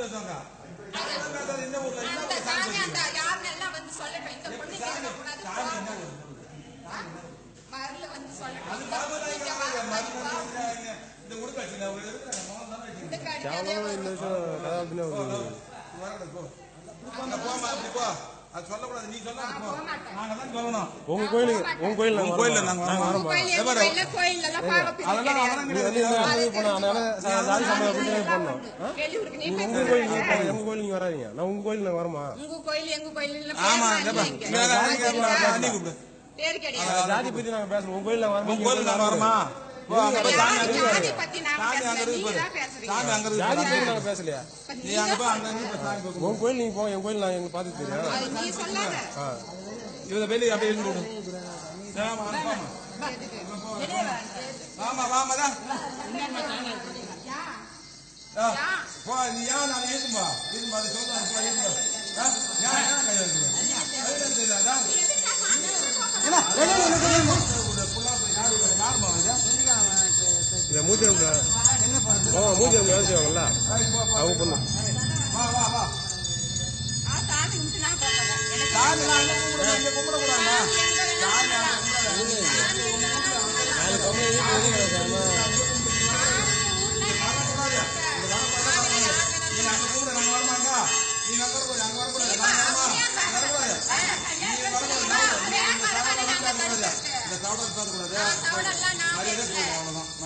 பேசுவாங்க. அதெல்லாம் பேசாத, இந்த ஊர்ல? ஊர்ல? சாமி சாமி அந்த? யாருன்னு எல்லாம் வந்து சொல்லட்டும். இந்த பொண்ணு கேட்கக்கூடாது. சாமி என்ன ஊரு? மருள் வந்து சொல்லட்டும். அது இந்த வா. அடிக்கிறாங்க. இந்த வச்சுங்க, ஒரு இருக்கிறாங்க, மகன் தானே. இந்த விஷயம் உங்க கோயிலுக்கு உங்க கோயில் உங்க கோயில்ல நாங்க வரோம். கோயில்ல கோயில் உங்க கோயில் நீங்க வராதீங்க நான் உங்க கோயில் நான் வரமா உங்க கோயில் எங்க கோயில் ஆமா. பேர் கிடையாது. ஜாதி பத்தி நாங்க பேசுறோம் உங்க கோயில் நான் வரமா பேசலையா? நீ அங்க போய் அங்க. உங்க கோயில் நீங்க போங்க எங்க கோயில் நான் எங்க பார்த்து தெரியும். இவரை வெளியே அப்படியே இருந்து. வாமா, போ, நீ ஏன் நான் ஏத்தும்பா? ஏத்தும்பா, அது சொல்றேன், போ. ஆ, ஏன், ஏன் கை வைக்கிறேன்? கை வைக்கிறது அதான். ஒரு புள்ளா போய் யாரு யாரும்மா இது? இந்த மூச்சிரம் ஆமா மூச்சிரம் வேலை செய்வாங்கல்ல அவங்க பொண்ணு வா, வா, வா. ஆ, சாமி கும்பிட்டு நான் போறேன். எனக்கு சாமி நான் அங்க கும்பிடுறேன், இங்க கும்பிடக்கூடாதும்மா. சாமி அங்க கும்பிடாத. நீங்க அங்க கும்பிடு, நாங்க வரமாங்க. நீங்க அங்க வரக்கூடாது, அங்க வரக்கூடாது. நாங்க வரமா? அங்க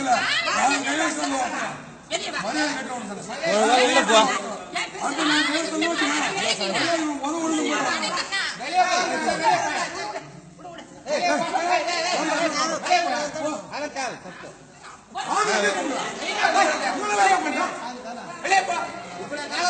சவுடெல்லாம் நான் மரியாதை சொல்லு, அவ்வளவுதான். மரியாதை சொல்லு. மரியாதை சொல்லு. என்ன என்ன ஈஸ்வரன், ஈஸ்வரன். அதுல என்ன உங்களுக்கு இருக்கு? அது என்ன